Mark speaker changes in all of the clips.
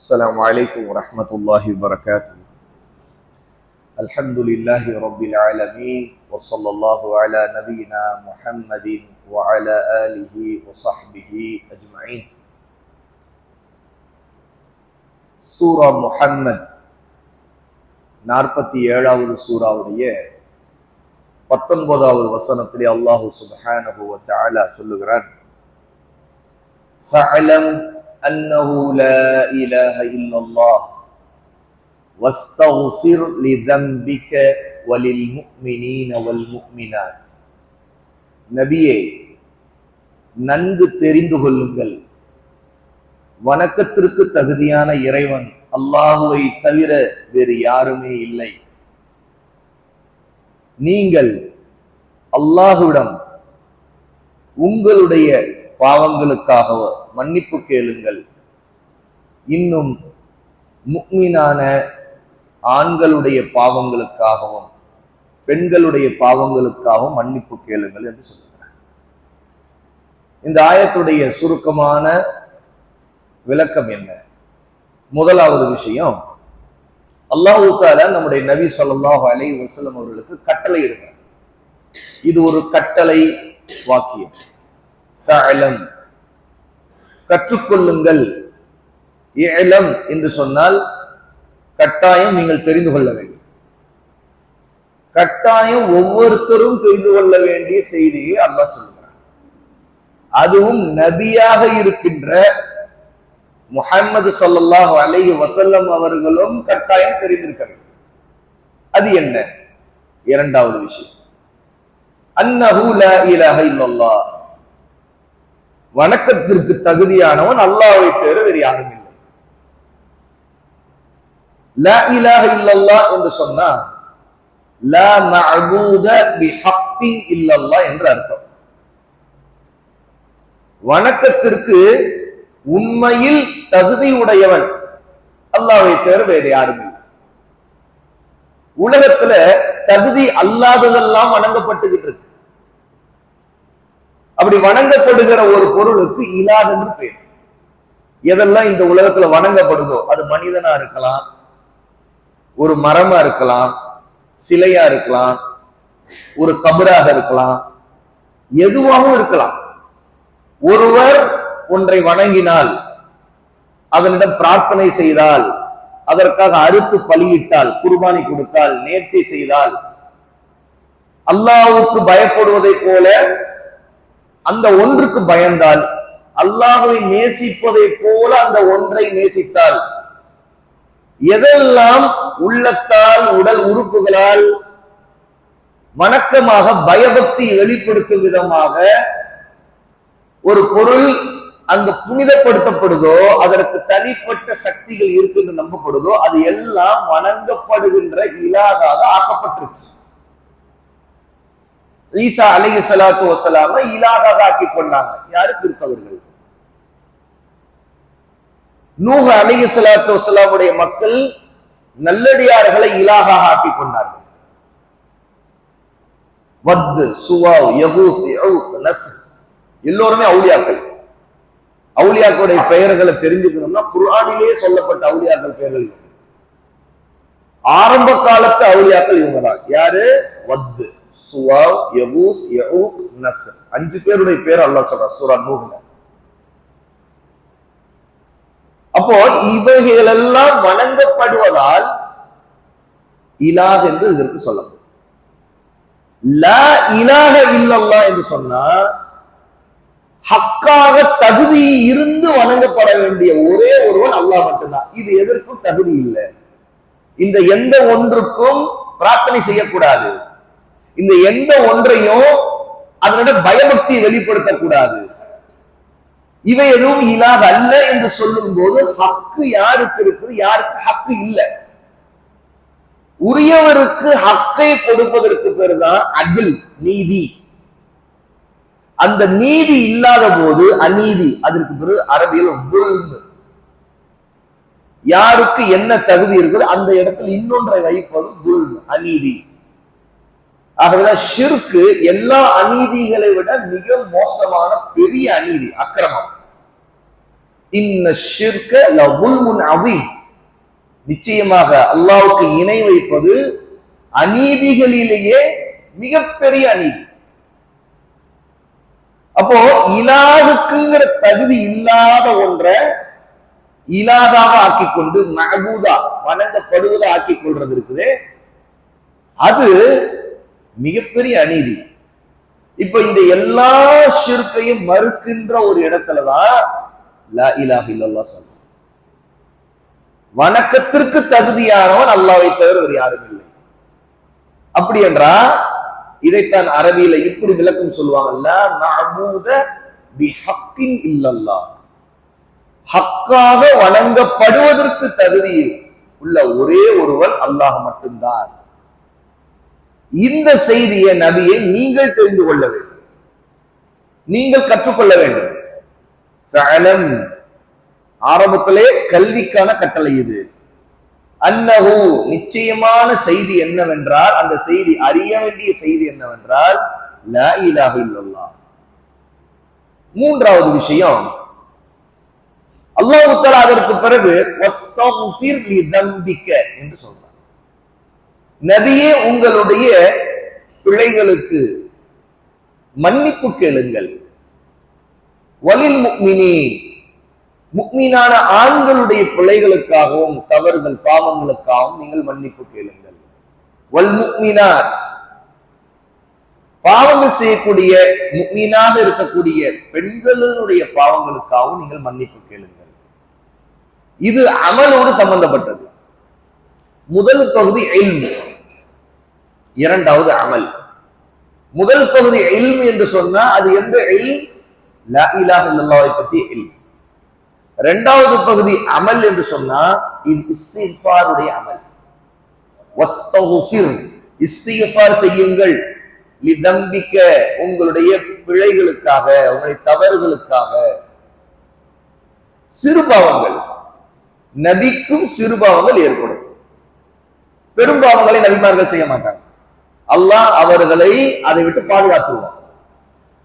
Speaker 1: السلام عليكم ورحمة الله وبركاته الحمد لله رب العالمين وصلى الله على نبينا محمد وعلى آله وصحبه أجمعين சூரா முஹம்மத் நாற்பத்தி ஏழாவது சூறாவுடைய பத்தொன்பதாவது வசனத்திலே அல்லாஹு சுப்ஹானஹு வ தஆலா சொல்லுகிறான் فاعلم أنه لا إله إلا الله واستغفر لذنبك وللمؤمنين والمؤمنات நபியே நன்கு தெரிந்து கொள்ளுங்கள் வணக்கத்திற்கு தகுதியான இறைவன் அல்லாஹுவை தவிர வேறு யாருமே இல்லை நீங்கள் அல்லாஹுவிடம் உங்களுடைய பாவங்களுக்காக மன்னிப்பு கேளுங்கள். இன்னும் முக்மீனான ஆண்களுடைய பாவங்களுக்காகவும் பெண்களுடைய பாவங்களுக்காகவும் மன்னிப்பு கேளுங்கள் என்று சொல்லுகிறார் இந்த ஆயத்துடைய சுருக்கமான விளக்கம் என்ன? முதலாவது விஷயம் அல்லாஹு தால நம்முடைய நபி சொல்லாஹ் அலைஹி வசலம் அவர்களுக்கு கட்டளை இடுகிறார். இது ஒரு கட்டளை வாக்கியம். ஃபஅலம் கற்றுக்கொள்ளுங்கள். இலம் என்று சொன்னால் கட்டாயம் நீங்கள் தெரிந்து கொள்ள வேண்டும். கட்டாயம் ஒவ்வொருத்தரும் தெரிந்து கொள்ள வேண்டிய செய்தியை அல்லாஹ் சொல்கிறார் அதுவும் நபியாக இருக்கின்ற முகமது சொல்லாஹ் அலை வசல்லம் அவர்களும் கட்டாயம் தெரிந்திருக்க வேண்டும். அது என்ன? இரண்டாவது விஷயம். அன்னஹூ லா இலாஹ இல்லல்லாஹ். வணக்கத்திற்கு தகுதியானவன் அல்லாவை தவிர வேறு யாரும் இல்லை. லா இலாஹ இல்லல்லா என்று சொன்னா லா மஅபூத பிஹக்கின் இல்லல்லா என்று அர்த்தம். வணக்கத்திற்கு உண்மையில் தகுதி உடையவன் அல்லாவை தவிர வேறு யாரும் இல்லை. உலகத்துல தகுதி அல்லாததெல்லாம் வணங்கப்பட்டுகிட்டு இருக்கு. அப்படி வணங்கப்படுகிற ஒரு பொருளுக்கு இலாது என்று பேர். எதெல்லாம் இந்த உலகத்துல வணங்கப்படுதோ அது மனிதனா இருக்கலாம் ஒரு மரமா இருக்கலாம் சிலையா இருக்கலாம் ஒரு கபராக இருக்கலாம் எதுவாகவும் இருக்கலாம். ஒருவர் ஒன்றை வணங்கினால் அதனிடம் பிரார்த்தனை செய்தால் அதற்காக அறுத்து பலியிட்டால் குர்பானி கொடுத்தால் நேர்த்தி செய்தால் அல்லாஹுக்கு பயப்படுவதை போல அந்த ஒன்றுக்கு பயந்தால் அல்லாஹுவை நேசிப்பதை போல அந்த ஒன்றை நேசித்தால் எதெல்லாம் உள்ளத்தால் உடல் உறுப்புகளால் வணக்கமாக பயபக்தி வெளிப்படுத்தும் விதமாக ஒரு பொருள் அந்த புனிதப்படுத்தப்படுதோ அதற்கு தனிப்பட்ட சக்திகள் இருக்கு என்று நம்பப்படுதோ அது எல்லாம் வணங்கப்படுகின்ற இலாகாக ஆக்கப்பட்டிருக்கு ஈசா அலி சலாத்து வசலாம இலாகாக்கி கொண்டாங்க. யாரு? கிறிஸ்தவர்கள் நூக அலி சலாத்து வசலாமுடைய மக்கள் நல்லடியார்களை இலாகாக ஆக்கி கொண்டார்கள். வத்து சுவாவ் யகூஸ் நஸ் எல்லோருமே அவுளியாக்கள். அவுளியாக்களுடைய பெயர்களை தெரிஞ்சுக்கணும்னா குர்ஆனிலே சொல்லப்பட்ட அவுளியாக்கள் பெயர்கள் ஆரம்ப காலத்து அவுளியாக்கள் இவங்க தான் யாரு? வத்து. சுவாவ் யகூஸ் யகூக் நஸ் அஞ்சு பேருடைய பேர் அல்லாஹ் சொல்ற சூரா நூஹ்ல. அப்போ இவைகள் எல்லாம் வணங்கப்படுவதால் இலாஹ் என்று இதற்கு சொல்லப்படும். லா இலாக இல்லல்லா என்று சொன்னா ஹக்காக தகுதி இருந்து வணங்கப்பட வேண்டிய ஒரே ஒருவன் அல்லாஹ் மட்டும்தான். இது எதற்கும் தகுதி இல்லை. இந்த எந்த ஒன்றுக்கும் பிரார்த்தனை செய்யக்கூடாது. இந்த எந்த ஒன்றையும் அதனோட பயபக்தி வெளிப்படுத்தக்கூடாது. இவை எதுவும் இலாக அல்ல என்று சொல்லும் போது ஹக்கு யாருக்கு இருக்குது? யாருக்கு ஹக்கு இல்லை? உரியவருக்கு ஹக்கை கொடுப்பதற்கு பேர் தான் அகில் நீதி. அந்த நீதி இல்லாத போது அநீதி அதற்கு பிறகு அரபியல் யாருக்கு என்ன தகுதி இருக்குது? அந்த இடத்துல இன்னொன்றை வைப்பதும் அநீதி. ஆகவேதான் ஷிர்கு எல்லா அநீதிகளை விட மிக மோசமான பெரிய அநீதி அக்கிரமம். இன்ன ஷிர்க லவுல்முன் அவி நிச்சயமாக அல்லாவுக்கு இணை வைப்பது அநீதிகளிலேயே மிகப்பெரிய அநீதி. அப்போ இலாகுக்குங்கிற தகுதி இல்லாத ஒன்றை இலாதாக ஆக்கிக்கொண்டு மகபூதா வணங்கப்படுவதை ஆக்கிக் கொள்றது இருக்குது அது மிகப்பெரிய அநீதி. இப்ப இந்த எல்லா சிற்கையும் மறுக்கின்ற ஒரு இடத்துலதான் சொல்றோம் வணக்கத்திற்கு தகுதியானவன் அல்லாவை தவிர வேறு யாரும் இல்லை. அப்படி என்றா இதைத்தான் அரபியில இப்படி விளக்கம் சொல்லுவாங்கல்ல நஅபூத பிஹக்கின் இல்லல்லா ஹக்காக வணங்கப்படுவதற்கு தகுதி உள்ள ஒரே ஒருவன் அல்லாஹ் மட்டும்தான். இந்த செய்தியை நபியை நீங்கள் தெரிந்து கொள்ள வேண்டும். நீங்கள் கற்றுக்கொள்ள வேண்டும். ஃபஅலம். ஆரம்பத்திலே கல்விக்கான கட்டளை இது. அன்னஹு நிச்சயமான செய்தி என்னவென்றால் அந்த செய்தி அறிய வேண்டிய செய்தி என்னவென்றால் லா இலாஹ மூன்றாவது விஷயம் அல்லாஹ் அதற்கு பிறகு என்று சொல்றார். நபியே உங்களுடைய பிள்ளைகளுக்கு மன்னிப்பு கேளுங்கள். வலில் முக்மினி முக்மீனான ஆண்களுடைய பிள்ளைகளுக்காகவும் தவறுகள் பாவங்களுக்காகவும் நீங்கள் மன்னிப்பு கேளுங்கள். வல் முக்மினாத் பாவங்கள் செய்யக்கூடிய முக்மீனாக இருக்கக்கூடிய பெண்களுடைய பாவங்களுக்காகவும் நீங்கள் மன்னிப்பு கேளுங்கள். இது அமலோடு சம்பந்தப்பட்டது. முதல் பகுதி இல்மு. இரண்டாவது அமல். முதல் பகுதி எல்மு என்று சொன்னா அது எந்த இல்? லா இலாஹ இல்லல்லாஹை பத்தி இரண்டாவது பகுதி அமல் என்று சொன்னா இது இஸ்திஃபாருடைய அமல். வஸ்தகுஃபிர் இஸ்திஃபார் செய்யுங்கள். லிதம்பிக்க உங்களுடைய பிழைகளுக்காக உங்களுடைய தவறுகளுக்காக. சிறுபாவங்கள் நபிக்கும் சிறுபாவங்கள் ஏற்படும். பெரும்பாவங்களை நபிமார்கள் செய்ய மாட்டாங்க. அல்லாஹ் அவர்களை அதை விட்டு பாதுகாத்துருவான்.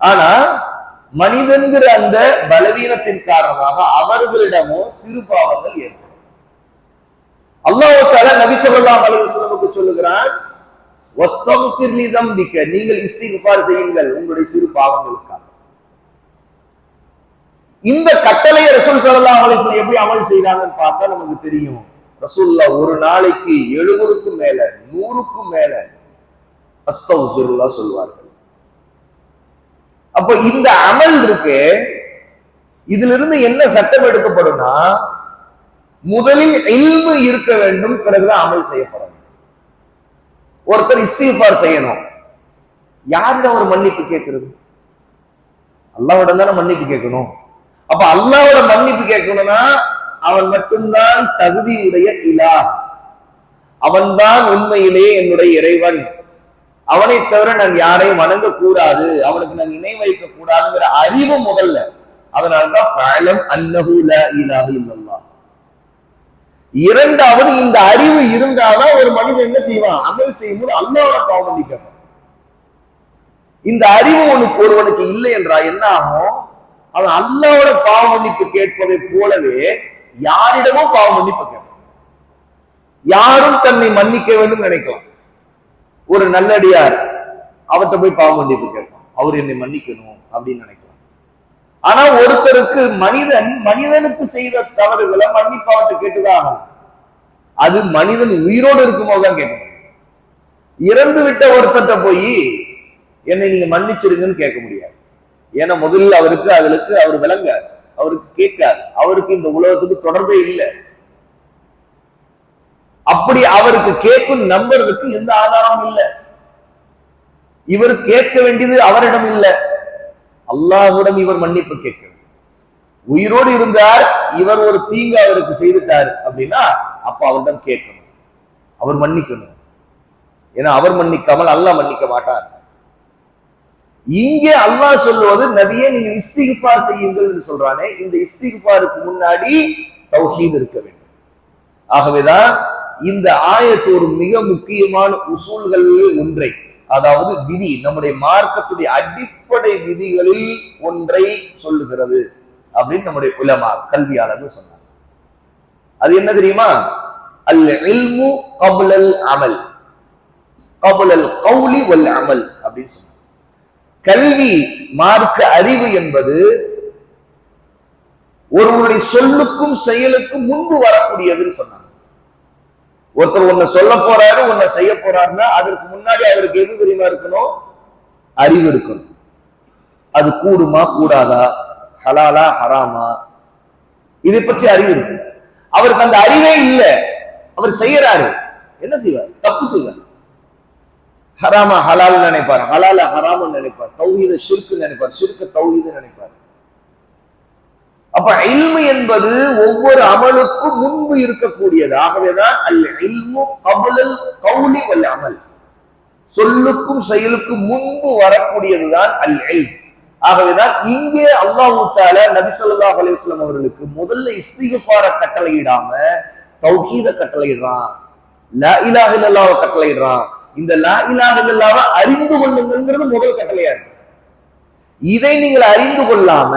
Speaker 1: ஆனா மனிதன்கிற அந்த பலவீனத்தின் காரணமாக அவர்களிடமும் சிறு பாவங்கள் ஏற்படும். அல்லாஹால நபி ஸல்லல்லாஹு அலைஹி சொல்லுகிறான் நீங்கள் இஸ்திகார் செய்யுங்கள் உங்களுடைய சிறு பாவங்களுக்காக. இந்த கட்டளையை ரசூல் ஸல்லல்லாஹு அலைஹி எப்படி அமல் செய்யறாங்கன்னு பார்த்தா நமக்கு தெரியும். ரசூல்லா ஒரு நாளைக்கு எழுபதுக்கும் மேல நூறுக்கும் மேல அஸ்தகுல்லா சொல்வார்கள். அப்ப இந்த அமல் இருக்கு. இதுல இருந்து என்ன சட்டம் எடுக்கப்படும்னா முதலில் இல்மு இருக்க வேண்டும் பிறகுதான் அமல் செய்யப்பட வேண்டும் ஒருத்தர் இஸ்தீஃபார் செய்யணும். யாரிடம் ஒரு மன்னிப்பு கேட்கிறது? அல்லாவிடம் தானே மன்னிப்பு கேட்கணும். அப்ப அல்லாவோட மன்னிப்பு கேட்கணும்னா அவன் மட்டும்தான் தகுதியுடைய இலா அவன்தான் உண்மையிலே என்னுடைய இறைவன். அவனை தவிர நான் யாரையும் வணங்க கூடாது அவனுக்கு நான் இணை வைக்க கூடாதுங்கிற அறிவு முதல்ல. அதனால்தான் அன்னஹு லா இலாஹ இரண்டாவது இந்த அறிவு இருந்தாதான் ஒரு மனிதன் என்ன செய்வான்? அமல் செய்யும்போது அல்லாவோட பாவம் இந்த அறிவு உனக்கு ஒருவனுக்கு இல்லை என்றா என்ன ஆகும்? அவன் அல்லாவோட பாவ மன்னிப்பு கேட்பதை போலவே யாரிடமும் பாவ மன்னிப்பு கேட்பான். யாரும் தன்னை மன்னிக்க வேண்டும் நினைக்கலாம். ஒரு நல்லடியார். அவர்கிட்ட போய் பாவ மன்னிப்பு கேட்பான். அவர் என்னை மன்னிக்கணும் அப்படின்னு நினைக்கலாம் ஆனா ஒருத்தருக்கு மனிதன் மனிதனுக்கு செய்த தவறுகளை மன்னிப்பு அவர்கிட்ட கேட்டுதான் அது மனிதன் உயிரோடு இருக்கும்போது தான் இறந்து விட்ட ஒருத்தர்ட்ட போய் என்னை நீங்க மன்னிச்சிருங்கன்னு கேட்க முடியாது. ஏன்னா முதல்ல அவருக்கு அதுக்கு அவர் விளங்க அவருக்கு கேட்காது அவருக்கு இந்த உலகத்துக்கு தொடர்பே இல்லை. அப்படி அவருக்கு கேட்கும் நம்புறதுக்கு எந்த ஆதாரமும் இல்லை. இவர் கேட்க வேண்டியது அவரிடம் இல்லை. அல்லாஹுடன் இவர் மன்னிப்பு கேட்க உயிரோடு இருந்தார் இவர் ஒரு தீங்கு அவருக்கு செய்துட்டார் அப்படின்னா அப்ப அவரிடம் கேட்கணும். அவர் மன்னிக்கணும். ஏன்னா அவர் மன்னிக்காமல் அல்லாஹ் மன்னிக்க மாட்டார். இங்கே அல்லாஹ் சொல்லுவது நபியே நீங்க இஸ்திகுபார் செய்யுங்கள் என்று சொல்றானே. இந்த இஸ்திகுபாருக்கு முன்னாடி தௌஹீத் இருக்க வேண்டும். ஆகவேதான் இந்த ஆயத்து ஒரு மிக முக்கியமான உசூல்களில் ஒன்றை அதாவது விதி நம்முடைய மார்க்கத்துடைய அடிப்படை விதிகளில் ஒன்றை சொல்லுகிறது அப்படின்னு நம்முடைய உலமா கல்வியாளர்கள் சொன்னாங்க. அது என்ன தெரியுமா? அல் இல்மு கபுலல் அமல். கபுலல் கௌலி வல் அமல் அப்படின்னு சொன்னாங்க. கல்வி மார்க்க அறிவு என்பது ஒருவருடைய சொல்லுக்கும் செயலுக்கும் முன்பு வரக்கூடியதுன்னு சொன்னாங்க. ஒருத்தர் உன்னை சொல்ல போறாரு உன்னை செய்ய போறாருன்னா அதற்கு முன்னாடி அவருக்கு எது தெரியுமா இருக்கணும்? அறிவு இருக்கணும். அது கூடுமா கூடாதா? ஹலாலா ஹராமா? இதை பற்றி அறிவு இருக்கு. அவருக்கு அந்த அறிவே இல்லை. அவர் செய்யறாரு. என்ன செய்வார்? தப்பு செய்வார். ஹராமா ஹலால் நினைப்பார். ஹலால ஹராமன் நினைப்பார். தௌஹீத ஷிர்க்கு நினைப்பார். ஷிர்க்கு தௌஹீத நினைப்பார். அப்ப இல்மு என்பது ஒவ்வொரு அமலுக்கும் முன்பு இருக்கக்கூடியது. ஆகவேதான் அல் இல்மு கபுலல் கவுலி வல் அமல் சொல்லுக்கும் செயலுக்கும் முன்பு வரக்கூடியதுதான் அல் இல் ஆகவேதான் இங்கே அல்லாஹூ தால நபி அலிஸ்லாம் அவர்களுக்கு முதல்ல இஸ்திகார கட்டளையிடாம தௌஹீத கட்டளையிடுறான். லா இலாஹ இல்லல்லாஹ் கட்டளையிடுறான். இந்த லா இலாஹ இல்லல்லாஹ் அறிந்து கொள்ளுங்கிறது முதல் கட்டளையா இருக்கு. இதை நீங்கள் அறிந்து கொள்ளாம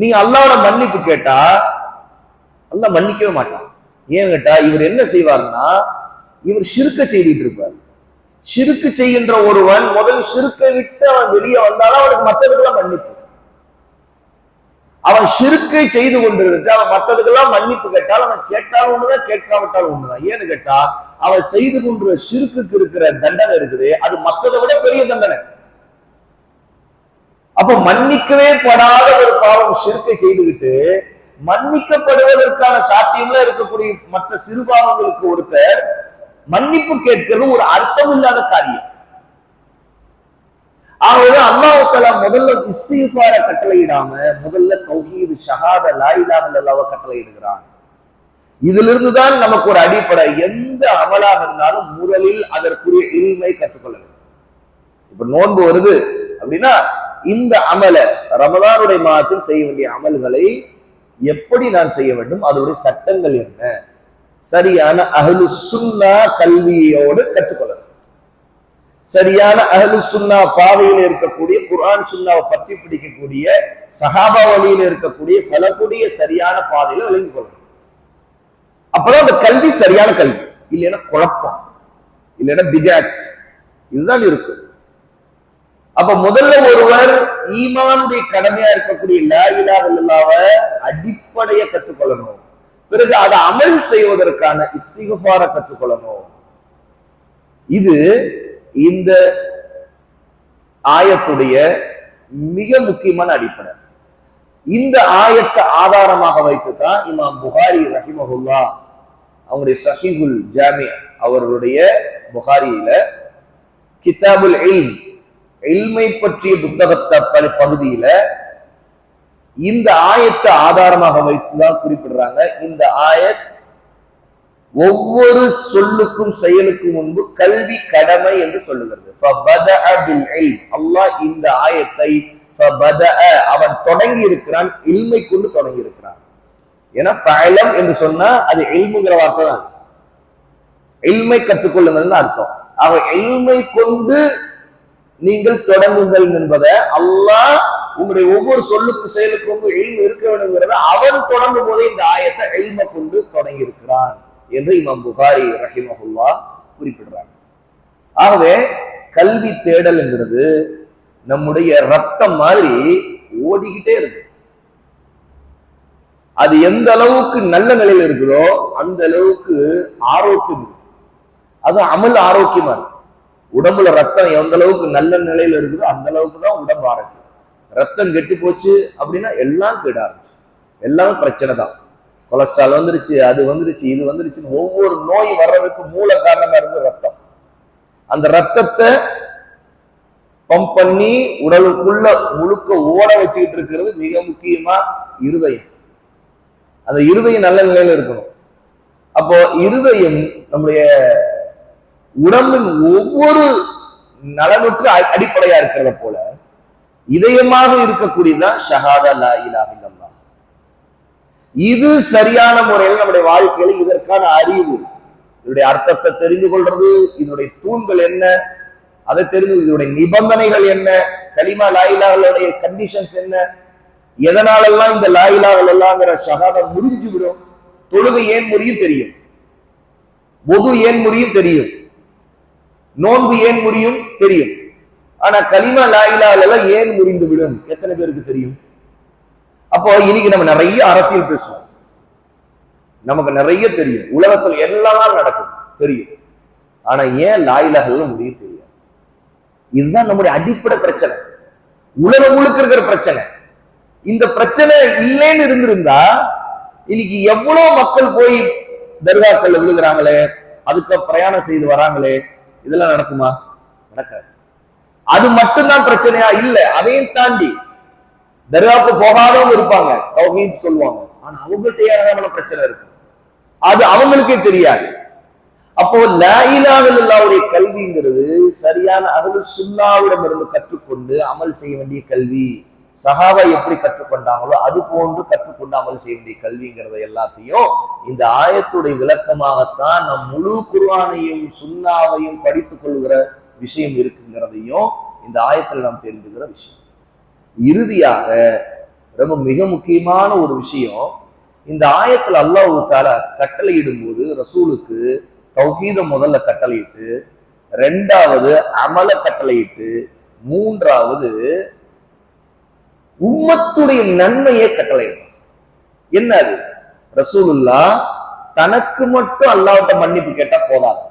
Speaker 1: நீங்க அல்லாவோட மன்னிப்பு கேட்டா அல்ல மன்னிக்கவே மாட்டான். ஏன் கேட்டா இவர் என்ன செய்வார்னா இவர் சிறுக்க செய்துட்டு இருப்பார். சிறுக்கு செய்கின்ற ஒருவன் முதல் சிறுக்கை விட்டு அவன் வெளியே வந்தாலும் அவனுக்கு மற்றதுக்கெல்லாம் மன்னிப்பு. அவன் சிறுக்கை செய்து கொண்டிருந்துட்டு அவன் மற்றதுக்கெல்லாம் மன்னிப்பு கேட்டால் அவன் கேட்டாலும் ஒண்ணுதான் கேட்காவிட்டாலும் ஒண்ணுதான். ஏன்னு கேட்டா அவன் செய்து கொண்ட சிறுக்குக்கு இருக்கிற தண்டனை இருக்குது. அது மற்றதை விட பெரிய தண்டனை. அப்ப மன்னிக்கவே படாத ஒரு பாவம் சிறுக்கை செய்துவிட்டு மன்னிக்கப்படுவதற்கான சாத்தியம்ல இருக்கக்கூடிய மற்ற சிறு பாவங்களுக்கு ஒருத்தர் மன்னிப்பு கேட்கிறது ஒரு அர்த்தம் இல்லாத காரியம். ஆகவே அல்லாஹால முதல்ல இஸ்திஃபார கட்டளையிடாம முதல்ல தௌஹீது ஷஹாத லாயிலாஹ் இல்லல்லாஹ் கட்டளையிடுகிறான். இதுல இருந்துதான் நமக்கு ஒரு அடிப்படை எந்த அமலாக இருந்தாலும் முதலில் அதற்குரிய இல்மை கற்றுக்கொள்ள வேண்டும். இப்ப நோன்பு வருது அப்படின்னா இந்த அமல ரமதானுடைய மாதத்தில் செய்ய வேண்டிய அமல்களை எப்படி நான் செய்ய வேண்டும்? அதோடைய சட்டங்கள் என்ன? சரியான அகலு சுன்னா கல்வியோடு கற்றுக்கொள்ள சரியான அகலு சுன்னா பாதையில் இருக்கக்கூடிய குரான் சுன்னாவை பற்றி பிடிக்கக்கூடிய சஹாபா வழியில் இருக்கக்கூடிய சலஃபுடைய சரியான பாதையில விளங்கி கொள்ளணும். அப்பதான் அந்த கல்வி சரியான கல்வி. இல்லைன்னா குழப்பம். இல்லைன்னா பிஜாத் இதுதான் இருக்கும் அப்ப முதல்ல ஒருவர் ஈமானுடைய கடமையா இருக்கக்கூடிய லா இலாஹ அடிப்படையை கற்றுக்கொள்ளணும். பிறகு அதை அமல் செய்வதற்கான இஸ்திகுபார கற்றுக்கொள்ளணும். இது இந்த ஆயத்துடைய மிக முக்கியமான அடிப்படை. இந்த ஆயத்தை ஆதாரமாக வைத்துதான் இமாம் புகாரி ரஹிமகுல்லா அவருடைய சஹிகுல் ஜாமி அவர்களுடைய புகாரியில கிதாபுல் எய்ம் எல்மை பற்றிய புத்தகத்தை பகுதியில இந்த ஆயத்தை ஆதாரமாக வைத்துதான் குறிப்பிடுறாங்க. இந்த ஆயத் ஒவ்வொரு சொல்லுக்கும் செயலுக்கும் முன்பு கல்வி கடமை என்று சொல்லுகிறது. அல்லாஹ் இந்த ஆயத்தை அவன் தொடங்கி இருக்கிறான் இல்மை கொண்டு தொடங்கி இருக்கிறான் ஏன்னா ஃபைலம் என்று சொன்னா அது எல்முங்கிற வார்த்தை தான் எல்மை கற்றுக்கொள்ளுங்கள்னு அர்த்தம். அவன் எல்மை கொண்டு நீங்கள் தொடங்குங்கள் என்பதை அல்லாஹ் உங்களுடைய ஒவ்வொரு சொல்லுக்கு செயலுக்கும் எல்மு இருக்க வேண்டும்ங்கிறத அவன் தொடங்கும் போதே இந்த ஆயத்தை இல்மை கொண்டு தொடங்கி இருக்கிறான் என்று இமாம் புகாரி ரஹிமஹுல்லா குறிப்பிடுறாங்க. ஆகவே கல்வி தேடல்ங்கிறது நம்முடைய ரத்தம் மாதிரி ஓடிக்கிட்டே இருக்கு. அது எந்த அளவுக்கு நல்ல நிலையில இருக்குதோ அந்த அளவுக்கு ஆரோக்கியம் இருக்கு. அது அமல் ஆரோக்கியமா இருக்கு. உடம்புல ரத்தம் எந்த அளவுக்கு நல்ல நிலையில இருக்குதோ அந்த அளவுக்கு தான் உடம்பு ஆரோக்கியம். ரத்தம் கெட்டு போச்சு அப்படின்னா எல்லாம் கெட ஆரம்பிச்சு. எல்லாம் பிரச்சனை தான். கொலஸ்ட்ரால் வந்துருச்சு அது வந்துருச்சு இது வந்துருச்சு ஒவ்வொரு நோய் வர்றதுக்கு மூல காரணமா இருந்து ரத்தம். அந்த ரத்தத்தை பம்ப் பண்ணி உடலுக்குள்ள முழுக்க ஓட வச்சுக்கிட்டு இருக்கிறது மிக முக்கியமா இருதயம். அந்த இருதயம் நல்ல நிலையில இருக்கணும். அப்போ இருதயம் நம்முடைய உடம்பின் ஒவ்வொரு நலனுக்கு அடிப்படையா இருக்கிறத போல இதயமாக இருக்கக்கூடியதான் ஷஹாதா லா இலாஹ இல்லல்லாஹ். இது சரியான முறையில் நம்முடைய வாழ்க்கையில இதற்கான அறிவு. இதனுடைய அர்த்தத்தை தெரிந்து கொள்றது இதனுடைய தூண்கள் என்ன அதை தெரிந்து இதனுடைய நிபந்தனைகள் என்ன கலிமா லாயிலாவுடைய கண்டிஷன்ஸ் என்ன எதனாலெல்லாம் இந்த லாயிலா எல்லாங்கிற ஷஹாதா முறிஞ்சு விடும் தொழுகை ஏன் முறையும் தெரியும் பொது ஏன் முறையும் தெரியும் நோன்பு ஏன் முடியும் தெரியும். ஆனா கலிமா லாயிலால எல்லாம் ஏன் முறிந்து விடும்? எத்தனை பேருக்கு தெரியும்? அப்போ இன்னைக்கு நம்ம நிறைய அரசியல் பேசுவோம். நமக்கு நிறைய தெரியும். உலகத்தில் எல்லாம் நடக்கும். தெரியும். ஆனா ஏன் லாயிலாகலாம் முடியும் தெரியாது? இதுதான் நம்முடைய அடிப்படை பிரச்சனை. உலகம் முழுக்க இருக்கிற பிரச்சனை. இந்த பிரச்சனை இல்லைன்னு இருந்திருந்தா இன்னைக்கு எவ்வளவு மக்கள் போய் தர்காக்கள் விழுகிறாங்களே அதுக்கு பிரயாணம் செய்து வராங்களே இதெல்லாம் நடக்குமா? நடக்காது. அது மட்டும்தான் பிரச்சனையா? இல்ல. அதையும் தாண்டி தர்காவுக்கு போகாதவங்க இருப்பாங்க. தௌஹீத் சொல்லுவாங்க. ஆனா அவங்கள்ட்ட ஏராளமான பிரச்சனை இருக்கு. அது அவங்களுக்கே தெரியாது. அப்போ லாயிலாவுடைய கல்விங்கிறது சரியான அகல் சுல்லாவிடம் இருந்து கற்றுக்கொண்டு அமல் செய்ய வேண்டிய கல்வி. சஹாபா எப்படி கற்றுக்கொண்டாங்களோ அது போன்று கற்றுக்கொண்டாமல் செய்ய வேண்டிய கல்விங்கிறத எல்லாத்தையும் இந்த ஆயத்துடைய விளக்கமாகத்தான் நம் முழு குர்ஆனையும் சுண்ணாவையும் படித்துக் கொள்கிற விஷயம் இருக்குங்கிறதையும் இந்த ஆயத்தில் நாம் தெரிஞ்சுக்கிற விஷயம். இறுதியாக ரொம்ப மிக முக்கியமான ஒரு விஷயம் இந்த ஆயத்தில் அல்லாஹ் தர கட்டளையிடும் போது ரசூலுக்கு தௌஹீத முதல்ல கட்டளையிட்டு ரெண்டாவது அமல கட்டளையிட்டு மூன்றாவது உம்மத்துடைய நன்மையை கட்டளை. என்ன அது? ரசூலுல்லா தனக்கு மட்டும் அல்லாஹ்ட்ட மன்னிப்பு கேட்டா போதாது.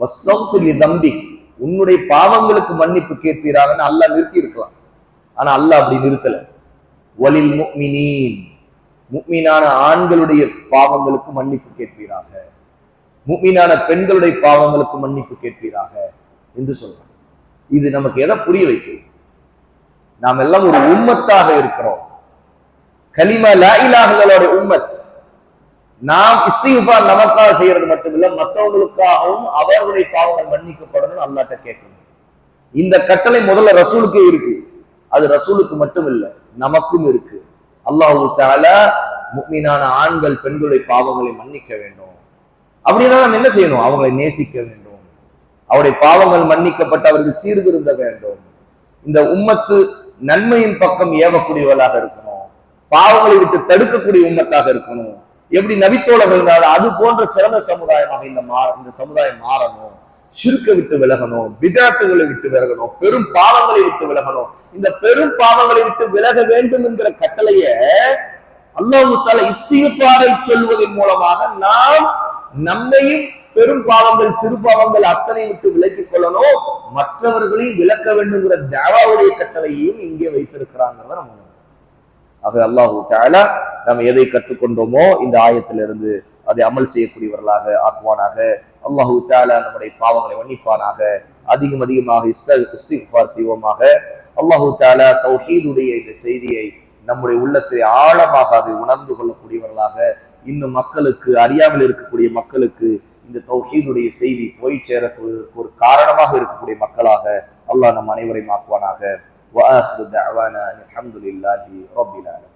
Speaker 1: வஸ்தம்ஃபிர் தம்பி. உன்னுடைய பாவங்களுக்கு மன்னிப்பு கேட்பீராகன்னு அல்லாஹ் நிறுத்தி இருக்கலாம் ஆனா அல்லாஹ் அப்படி நிறுத்தல. வலில் முக்மினீன். முக்மீனான ஆண்களுடைய பாவங்களுக்கு மன்னிப்பு கேட்பீராக. முக்மீனான பெண்களுடைய பாவங்களுக்கு மன்னிப்பு கேட்பீராக என்று சொல்றாங்க. இது நமக்கு எதை புரிய வைக்கிறது? நாம் எல்லாம் ஒரு உம்மத்தாக இருக்கிறோம். கலிமா லா இலாஹங்களோட உம்மத். நாம் இஸ்திஃபார் நமக்காக செய்யறது மட்டுமில்ல மற்றவங்களுக்காகவும் அவர்களுடைய பாவங்கள் மன்னிக்கப்படணும் அல்லாட்ட கேட்கணும். இந்த கட்டளை முதல்ல ரசூலுக்கே இருக்கு. அது ரசூலுக்கு மட்டும் இல்லை நமக்கும் இருக்கு. அல்லாஹு தால முக்மீனான ஆண்கள் பெண்களுடைய பாவங்களை மன்னிக்க வேண்டும். அப்படின்னா நம்ம என்ன செய்யணும்? அவங்களை நேசிக்க வேண்டும். அவருடைய பாவங்கள் மன்னிக்கப்பட்டு அவர்கள் சீர்திருந்த வேண்டும். இந்த உம்மத்து நன்மையின் பக்கம் ஏவக்கூடியவர்களாக இருக்கணும். பாவங்களை விட்டு தடுக்கக்கூடிய உண்மத்தாக இருக்கணும். எப்படி நபித்தோழர்கள் இருந்தாலும் அது போன்ற சிறந்த சமுதாயமாக இந்த மா இந்த சமுதாயம் மாறணும். சுருக்க விட்டு விலகணும் விதாத்துகளை விட்டு விலகணும் பெரும் பாவங்களை விட்டு விலகணும். இந்த பெரும் பாவங்களை விட்டு விலக வேண்டும் என்கிற கட்டளைய அல்லாஹு தால இஸ்திகபாரை சொல்வதன் மூலமாக நாம் நம்மையும் பெரும் பாவங்கள் சிறு பாவங்கள் அத்தனை விட்டு விலக்கிக் கொள்ளணும். மற்றவர்களையும் விளக்க வேண்டுங்கிற தேவாவுடைய கட்டளையையும் இங்கே வைத்திருக்கிறாங்கிறத நம்ம ஆக அல்லாஹூ தாலா நாம் எதை கற்றுக்கொண்டோமோ இந்த ஆயத்திலிருந்து அதை அமல் செய்யக்கூடியவர்களாக ஆக்குவானாக. அல்லாஹு தாலா நம்முடைய பாவங்களை மன்னிப்பானாக. அதிகம் அதிகமாக இஸ்திஃபார் செய்வோமாக. அல்லாஹு தாலா தௌஹீதுடைய இந்த செய்தியை நம்முடைய உள்ளத்தை ஆழமாக அதை உணர்ந்து கொள்ளக்கூடியவர்களாக இன்னும் மக்களுக்கு அறியாமல் இருக்கக்கூடிய மக்களுக்கு இந்த தௌஹீதுடைய செய்தி போய் சேரக்கூடிய ஒரு காரணமாக இருக்கக்கூடிய மக்களாக அல்லாஹ் நம் அனைவரையும் ஆக்குவானாக. வாஹ்ரு தவானா அல்ஹம்துலில்லாஹி ரபில் ஆலமின்.